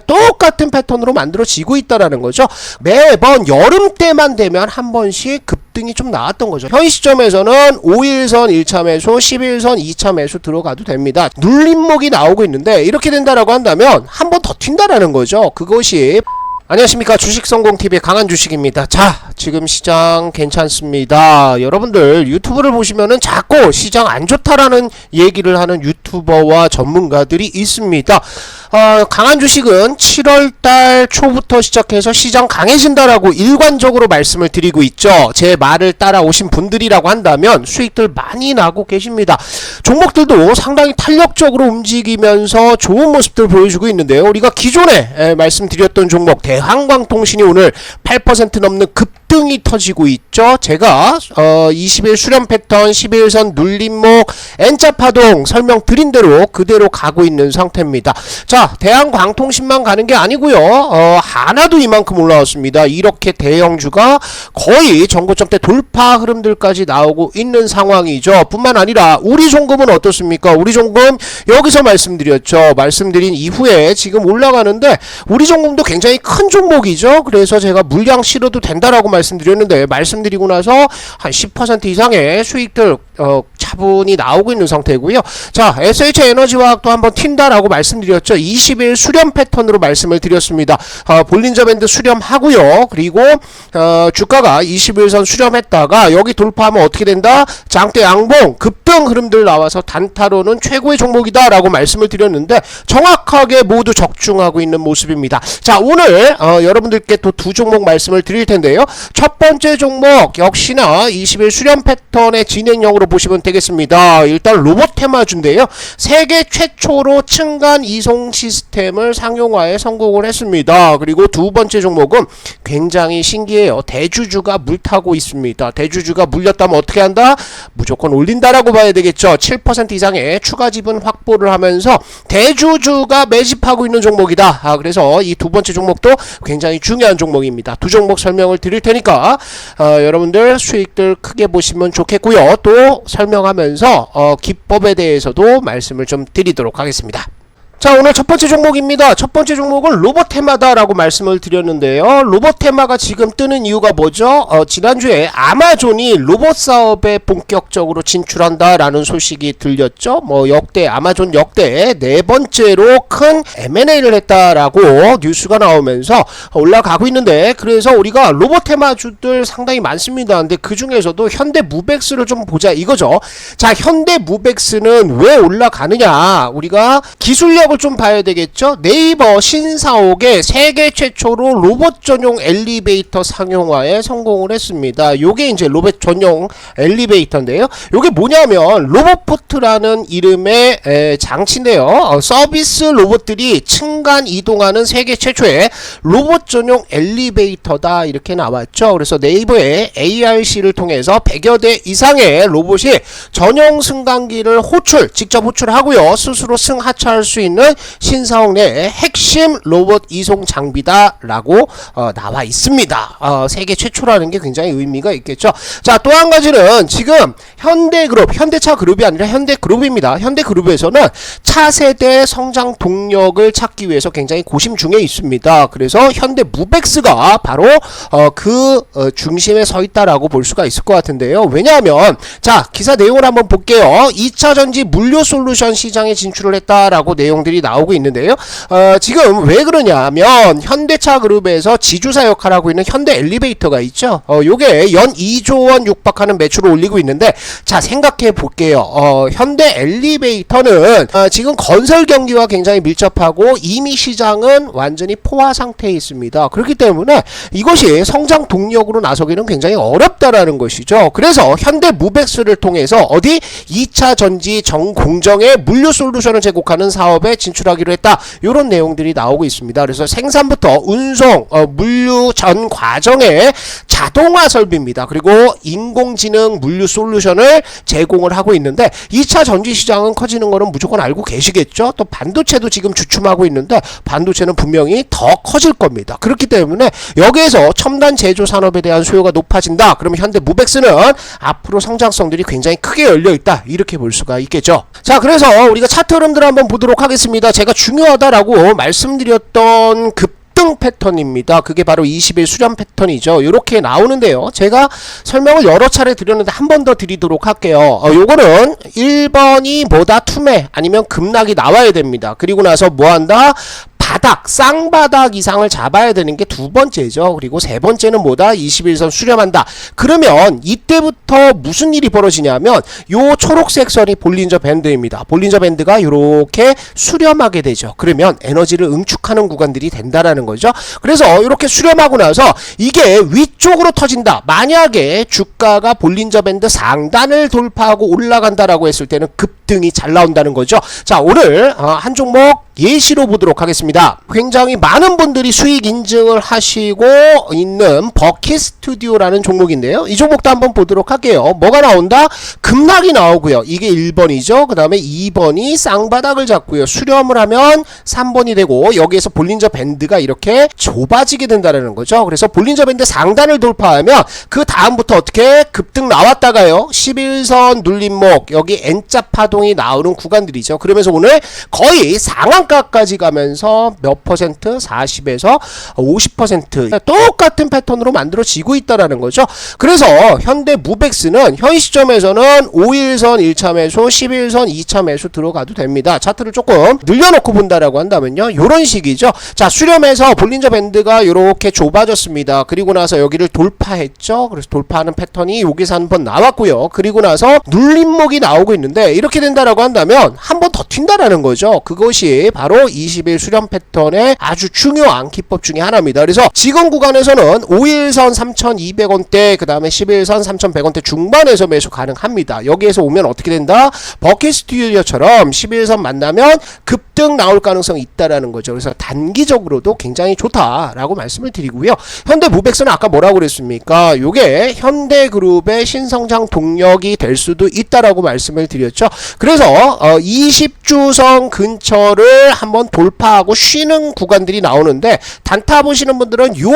똑같은 패턴으로 만들어지고 있다라는 거죠. 매번 여름 때만 되면 한 번씩 급등이 좀 나왔던 거죠. 현 시점에서는 5일선 1차 매수, 11선 2차 매수 들어가도 됩니다. 눌림목이 나오고 있는데 이렇게 된다라고 한다면 한 번 더 튄다라는 거죠. 그것이 안녕하십니까. 주식성공TV의 강한 주식입니다. 자 지금 시장 괜찮습니다. 여러분들 유튜브를 보시면은 자꾸 시장 안 좋다라는 얘기를 하는 유튜버와 전문가들이 있습니다. 어, 강한 주식은 7월달 초부터 시작해서 시장 강해진다라고 일관적으로 말씀을 드리고 있죠. 제 말을 따라오신 분들이라고 한다면 수익들 많이 나고 계십니다. 종목들도 상당히 탄력적으로 움직이면서 좋은 모습들 보여주고 있는데요. 우리가 기존에 에, 말씀드렸던 종목 대 한광통신이 오늘 8% 넘는 급등이 터지고 있죠. 제가 어 20일 수렴 패턴, 11선 눌림목, N자 파동 설명드린 대로 그대로 가고 있는 상태입니다. 자, 대한광통신만 가는 게 아니고요. 어 하나도 이만큼 올라왔습니다. 이렇게 대형주가 거의 전고점대 돌파 흐름들까지 나오고 있는 상황이죠. 뿐만 아니라 우리 종금은 어떻습니까? 우리 종금 여기서 말씀드렸죠. 말씀드린 이후에 지금 올라가는데 우리 종금도 굉장히 큰 종목이죠. 그래서 제가 물량 실어도 된다라고 말씀드렸는데 말씀드리고 나서 한 10% 이상의 수익들 어, 차분히 나오고 있는 상태고요. 자, SH 에너지화학도 한번 튄다라고 말씀드렸죠. 20일 수렴 패턴으로 말씀을 드렸습니다. 어, 볼린저 밴드 수렴하고요. 그리고 어, 주가가 21선 수렴했다가 여기 돌파하면 어떻게 된다? 장대 양봉 급등 흐름들 나와서 단타로는 최고의 종목이다라고 말씀을 드렸는데 정확하게 모두 적중하고 있는 모습입니다. 자, 오늘 어, 여러분들께 또 두 종목 말씀을 드릴 텐데요. 첫 번째 종목 역시나 20일 수렴 패턴의 진행형으로 보시면 되겠습니다. 일단 로봇 테마주인데요. 세계 최초로 층간 이송 시스템을 상용화에 성공을 했습니다. 그리고 두 번째 종목은 굉장히 신기해요. 대주주가 물타고 있습니다. 대주주가 물렸다면 어떻게 한다? 무조건 올린다라고 봐야 되겠죠. 7% 이상의 추가 지분 확보를 하면서 대주주가 매집하고 있는 종목이다. 아, 그래서 이 두 번째 종목도 굉장히 중요한 종목입니다. 두 종목 설명을 드릴 테니까 어, 여러분들 수익들 크게 보시면 좋겠고요. 또 설명하면서 어, 기법에 대해서도 말씀을 좀 드리도록 하겠습니다. 자 오늘 첫 번째 종목입니다. 첫 번째 종목은 로봇 테마다라고 말씀을 드렸는데요. 로봇 테마가 지금 뜨는 이유가 뭐죠? 어, 지난주에 아마존이 로봇 사업에 본격적으로 진출한다라는 소식이 들렸죠. 뭐 역대 아마존 역대 네 번째로 큰 M&A를 했다라고 뉴스가 나오면서 올라가고 있는데 그래서 우리가 로봇 테마주들 상당히 많습니다. 근데 그 중에서도 현대무백스를 좀 보자 이거죠. 자 현대무백스는 왜 올라가느냐? 우리가 기술력 을 좀 봐야 되겠죠. 네이버 신사옥에 세계 최초로 로봇 전용 엘리베이터 상용화에 성공을 했습니다. 요게 이제 로봇 전용 엘리베이터인데요. 요게 뭐냐면 로봇포트라는 이름의 에, 장치인데요. 어, 서비스 로봇들이 층간 이동하는 세계 최초의 로봇 전용 엘리베이터다 이렇게 나왔죠. 그래서 네이버의 ARC를 통해서 100여 대 이상의 로봇이 전용 승강기를 호출, 직접 호출하고요. 스스로 승하차할 수 있는 신사옥 내 핵심 로봇 이송 장비다라고 어, 나와 있습니다. 어, 세계 최초라는 게 굉장히 의미가 있겠죠. 자, 또 한 가지는 지금 현대그룹, 현대차 그룹이 아니라 현대그룹입니다. 현대그룹에서는 차세대 성장 동력을 찾기 위해서 굉장히 고심 중에 있습니다. 그래서 현대무백스가 바로 어, 그 어, 중심에 서 있다라고 볼 수가 있을 것 같은데요. 왜냐하면 자 기사 내용을 한번 볼게요. 2차 전지 물류 솔루션 시장에 진출을 했다라고 내용 들이 나오고 있는데요. 어, 지금 왜 그러냐면 현대차 그룹에서 지주사 역할을 하고 있는 현대 엘리베이터가 있죠. 어, 요게 연 2조 원 육박하는 매출을 올리고 있는데 자 생각해 볼게요. 어, 현대 엘리베이터는 어, 지금 건설 경기와 굉장히 밀접하고 이미 시장은 완전히 포화 상태에 있습니다. 그렇기 때문에 이것이 성장 동력으로 나서기는 굉장히 어렵다라는 것이죠. 그래서 현대 무백스를 통해서 어디 2차 전지 정공정의 물류 솔루션을 제공하는 사업에 진출하기로 했다. 이런 내용들이 나오고 있습니다. 그래서 생산부터 운송, 어, 물류 전 과정의 자동화 설비입니다. 그리고 인공지능 물류 솔루션을 제공을 하고 있는데 2차 전지 시장은 커지는 거는 무조건 알고 계시겠죠? 또 반도체도 지금 주춤하고 있는데 반도체는 분명히 더 커질 겁니다. 그렇기 때문에 여기에서 첨단 제조 산업에 대한 수요가 높아진다. 그러면 현대 무백스는 앞으로 성장성들이 굉장히 크게 열려 있다. 이렇게 볼 수가 있겠죠. 자, 그래서 우리가 차트 흐름들 한번 보도록 하겠습니다. 제가 중요하다라고 말씀드렸던 급 등 패턴입니다. 그게 바로 20일 수렴 패턴이죠. 이렇게 나오는데요. 제가 설명을 여러 차례 드렸는데 한 번 더 드리도록 할게요. 어, 요거는 1번이 뭐다 투매 아니면 급락이 나와야 됩니다. 그리고 나서 뭐 한다? 바닥, 쌍바닥 이상을 잡아야 되는 게 두 번째죠. 그리고 세 번째는 뭐다? 21선 수렴한다. 그러면 이때부터 무슨 일이 벌어지냐면 요 초록색 선이 볼린저 밴드입니다. 볼린저 밴드가 이렇게 수렴하게 되죠. 그러면 에너지를 응축하는 구간들이 된다라는 거죠. 그래서 이렇게 수렴하고 나서 이게 위쪽으로 터진다. 만약에 주가가 볼린저 밴드 상단을 돌파하고 올라간다라고 했을 때는 급 등이 잘 나온다는 거죠. 자, 오늘 어, 한 종목 예시로 보도록 하겠습니다. 굉장히 많은 분들이 수익 인증을 하시고 있는 버킷 스튜디오라는 종목인데요. 이 종목도 한번 보도록 할게요. 뭐가 나온다? 급락이 나오고요. 이게 1번이죠. 그 다음에 2번이 쌍바닥을 잡고요. 수렴을 하면 3번이 되고 여기에서 볼린저 밴드가 이렇게 좁아지게 된다는 거죠. 그래서 볼린저 밴드 상단을 돌파하면 그 다음부터 어떻게 급등 나왔다가요. 11선 눌림목 여기 N자 파 동이 나오는 구간들이죠. 그러면서 오늘 거의 상한 상한가까지 가면서 몇 퍼센트? 40에서 50% 똑같은 패턴으로 만들어지고 있다라는 거죠. 그래서 현대 무백스는 현 시점에서는 5일선 1차 매수, 11선 2차 매수 들어가도 됩니다. 차트를 조금 늘려놓고 본다라고 한다면요. 이런 식이죠. 자, 수렴해서 볼린저 밴드가 이렇게 좁아졌습니다. 그리고 나서 여기를 돌파했죠. 그래서 돌파하는 패턴이 여기서 한 번 나왔고요. 그리고 나서 눌림목이 나오고 있는데 이렇게 된다라고 한다면 한 번 더 튄다라는 거죠. 그것이 바로 20일 수렴 패턴의 아주 중요한 기법 중에 하나입니다. 그래서 지금 구간에서는 5일선 3,200원대 그 다음에 11선 3,100원대 중반에서 매수 가능합니다. 여기에서 오면 어떻게 된다? 버킷 스튜디오처럼 11선 만나면 급등 나올 가능성이 있다라는 거죠. 그래서 단기적으로도 굉장히 좋다라고 말씀을 드리고요. 현대 무백스는 아까 뭐라고 그랬습니까? 요게 현대그룹의 신성장 동력이 될 수도 있다라고 말씀을 드렸죠. 그래서 어 20주선 근처를 한번 돌파하고 쉬는 구간들이 나오는데 단타 보시는 분들은 요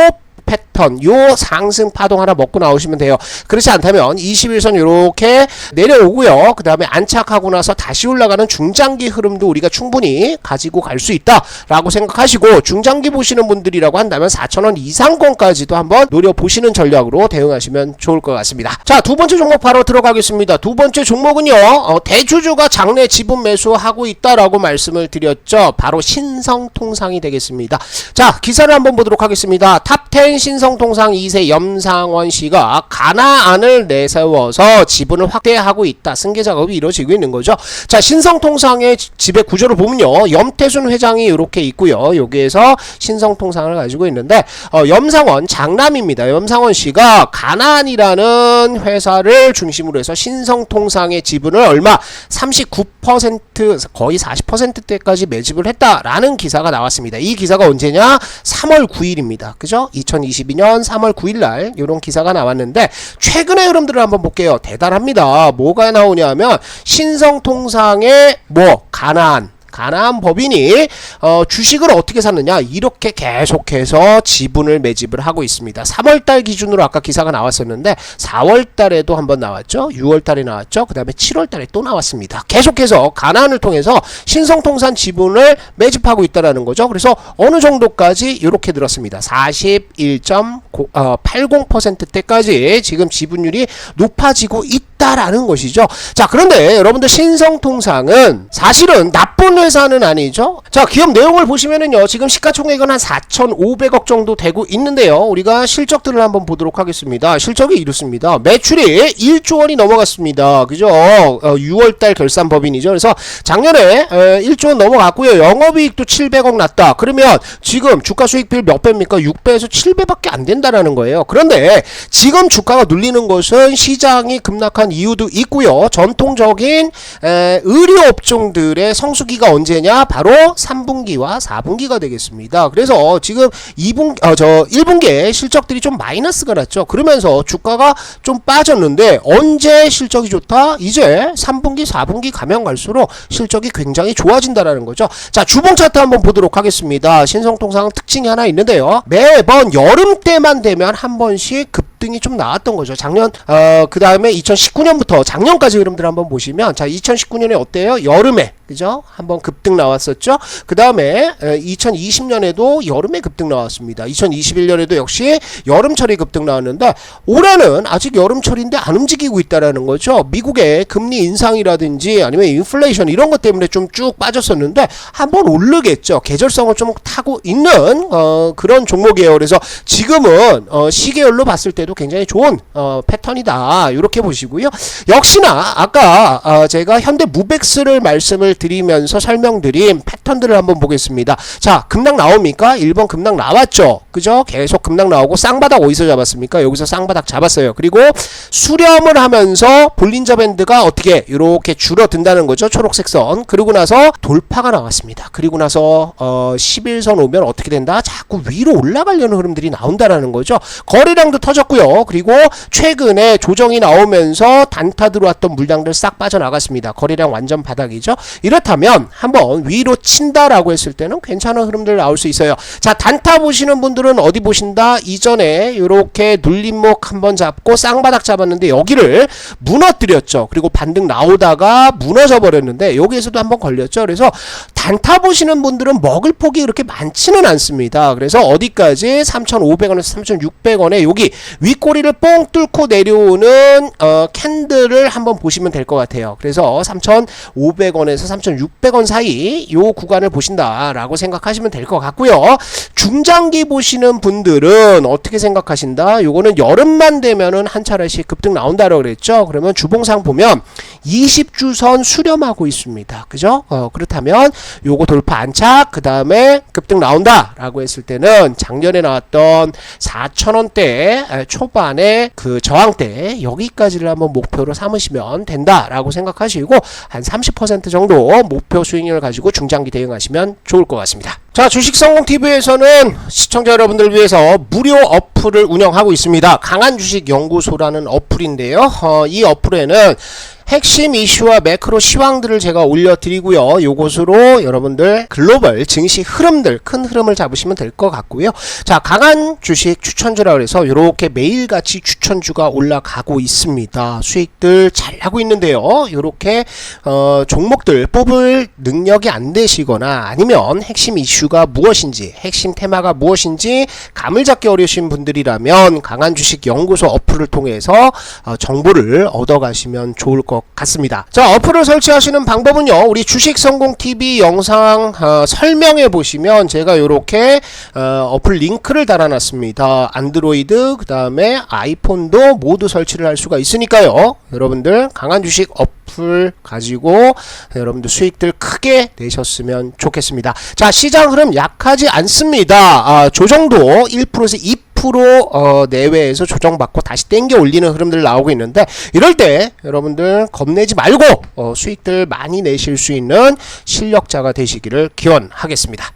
패턴 요 상승 파동 하나 먹고 나오시면 돼요. 그렇지 않다면 21선 이렇게 내려오고요. 그 다음에 안착하고 나서 다시 올라가는 중장기 흐름도 우리가 충분히 가지고 갈 수 있다 라고 생각하시고 중장기 보시는 분들이라고 한다면 4천원 이상권까지도 한번 노려보시는 전략으로 대응하시면 좋을 것 같습니다. 자 두 번째 종목 바로 들어가겠습니다. 두 번째 종목은요 어, 대주주가 장내 지분 매수하고 있다라고 말씀을 드렸죠. 바로 신성통상이 되겠습니다. 자 기사를 한번 보도록 하겠습니다. 탑10 신성통상 2세 염상원 씨가 가나안을 내세워서 지분을 확대하고 있다. 승계 작업이 이루어지고 있는 거죠. 자, 신성통상의 지배 구조를 보면요. 염태순 회장이 이렇게 있고요. 여기에서 신성통상을 가지고 있는데 어, 염상원 장남입니다. 염상원 씨가 가나안이라는 회사를 중심으로 해서 신성통상의 지분을 얼마 39% 거의 40%대까지 매집을 했다라는 기사가 나왔습니다. 이 기사가 언제냐? 3월 9일입니다. 그죠? 2022년 3월 9일 날 이런 기사가 나왔는데 최근의 흐름들을 한번 볼게요. 대단합니다. 뭐가 나오냐면 신성통상의 뭐 가난 가나안 법인이 어, 주식을 어떻게 샀느냐 이렇게 계속해서 지분을 매집을 하고 있습니다. 3월달 기준으로 아까 기사가 나왔었는데 4월달에도 한번 나왔죠. 6월달에 나왔죠. 그 다음에 7월달에 또 나왔습니다. 계속해서 가나안을 통해서 신성통산 지분을 매집하고 있다라는 거죠. 그래서 어느 정도까지 이렇게 들었습니다. 41.80%대까지 지금 지분율이 높아지고 있다라는 것이죠. 자 그런데 여러분들 신성통상은 사실은 나쁜 회사는 아니죠. 자 기업 내용을 보시면은요 지금 시가총액은 한 4,500억 정도 되고 있는데요. 우리가 실적들을 한번 보도록 하겠습니다. 실적이 이렇습니다. 매출이 1조 원이 넘어갔습니다. 그죠? 어, 6월 달 결산 법인이죠. 그래서 작년에 에, 1조 원 넘어갔고요. 영업이익도 700억 났다. 그러면 지금 주가 수익률 몇 배입니까? 6배에서 7배밖에 안 된다라는 거예요. 그런데 지금 주가가 눌리는 것은 시장이 급락한 이유도 있고요. 전통적인 에, 의료 업종들의 성수기가 언제냐? 바로 3분기와 4분기가 되겠습니다. 그래서 지금 2분 어, 저 1분기에 실적들이 좀 마이너스가 났죠. 그러면서 주가가 좀 빠졌는데 언제 실적이 좋다? 이제 3분기, 4분기 가면 갈수록 실적이 굉장히 좋아진다라는 거죠. 자, 주봉 차트 한번 보도록 하겠습니다. 신성통상 특징이 하나 있는데요. 매번 여름 때만 되면 한 번씩 급 등이 좀 나왔던 거죠. 작년 어, 그 다음에 2019년부터 작년까지 흐름들 한번 보시면 자, 2019년에 어때요? 여름에 그죠? 한번 급등 나왔었죠. 그 다음에 2020년에도 여름에 급등 나왔습니다. 2021년에도 역시 여름철에 급등 나왔는데 올해는 아직 여름철인데 안 움직이고 있다라는 거죠. 미국의 금리 인상이라든지 아니면 인플레이션 이런 것 때문에 좀 쭉 빠졌었는데 한번 오르겠죠. 계절성을 좀 타고 있는 어, 그런 종목이에요. 그래서 지금은 어, 시계열로 봤을 때도 굉장히 좋은 어, 패턴이다. 이렇게 보시고요. 역시나 아까 어, 제가 현대 무백스를 말씀을 드리면서 설명드린 패턴들을 한번 보겠습니다. 자, 급락 나옵니까? 1번 급락 나왔죠. 그죠? 계속 급락 나오고 쌍바닥 어디서 잡았습니까? 여기서 쌍바닥 잡았어요. 그리고 수렴을 하면서 볼린저 밴드가 어떻게 이렇게 줄어든다는 거죠. 초록색 선. 그리고 나서 돌파가 나왔습니다. 그리고 나서 어 11선 오면 어떻게 된다? 자꾸 위로 올라가려는 흐름들이 나온다라는 거죠. 거래량도 터졌고요. 그리고 최근에 조정이 나오면서 단타 들어왔던 물량들 싹 빠져나갔습니다. 거래량 완전 바닥이죠. 이렇다면 한번 위로 친다라고 했을 때는 괜찮은 흐름들 나올 수 있어요. 자, 단타 보시는 분들은 어디 보신다? 이전에 이렇게 눌림목 한번 잡고 쌍바닥 잡았는데 여기를 무너뜨렸죠. 그리고 반등 나오다가 무너져 버렸는데 여기에서도 한번 걸렸죠. 그래서 단타 보시는 분들은 먹을 폭이 그렇게 많지는 않습니다. 그래서 어디까지 3,500원에서 3,600원에 여기 윗꼬리를 뽕 뚫고 내려오는 어, 캔들을 한번 보시면 될 것 같아요. 그래서 3,500원에서 3,600원 사이 요 구간을 보신다라고 생각하시면 될 것 같고요. 중장기 보시는 분들은 어떻게 생각하신다? 요거는 여름만 되면은 한 차례씩 급등 나온다고 그랬죠. 그러면 주봉상 보면 20주선 수렴하고 있습니다. 그죠? 어, 그렇다면 요거 돌파 안착 그 다음에 급등 나온다 라고 했을 때는 작년에 나왔던 4천원대 초반에 그 저항대 여기까지를 한번 목표로 삼으시면 된다 라고 생각하시고 한 30% 정도 목표 수익률을 가지고 중장기 대응하시면 좋을 것 같습니다. 자, 주식성공TV에서는 시청자 여러분들 위해서 무료 어플을 운영하고 있습니다. 강한 주식 연구소라는 어플인데요. 어, 이 어플에는 핵심 이슈와 매크로 시황들을 제가 올려드리고요. 요것으로 여러분들 글로벌 증시 흐름들, 큰 흐름을 잡으시면 될 것 같고요. 자, 강한 주식 추천주라 그래서 이렇게 매일같이 추천주가 올라가고 있습니다. 수익들 잘 하고 있는데요. 이렇게 어, 종목들 뽑을 능력이 안 되시거나 아니면 핵심 이슈가 무엇인지, 핵심 테마가 무엇인지 감을 잡기 어려우신 분들이라면 강한 주식 연구소 어플을 통해서 어, 정보를 얻어가시면 좋을 것 같습니다. 자, 어플을 설치하시는 방법은요. 우리 주식 성공 TV 영상 어, 설명해 보시면 제가 이렇게 어, 어플 링크를 달아놨습니다. 안드로이드 그 다음에 아이폰도 모두 설치를 할 수가 있으니까요. 여러분들 강한 주식 어플 가지고 여러분들 수익들 크게 내셨으면 좋겠습니다. 자, 시장 흐름 약하지 않습니다. 아, 조정도 1%에서 2% 10% 어, 내외에서 조정받고 다시 땡겨 올리는 흐름들 나오고 있는데 이럴 때 여러분들 겁내지 말고 어, 수익들 많이 내실 수 있는 실력자가 되시기를 기원하겠습니다.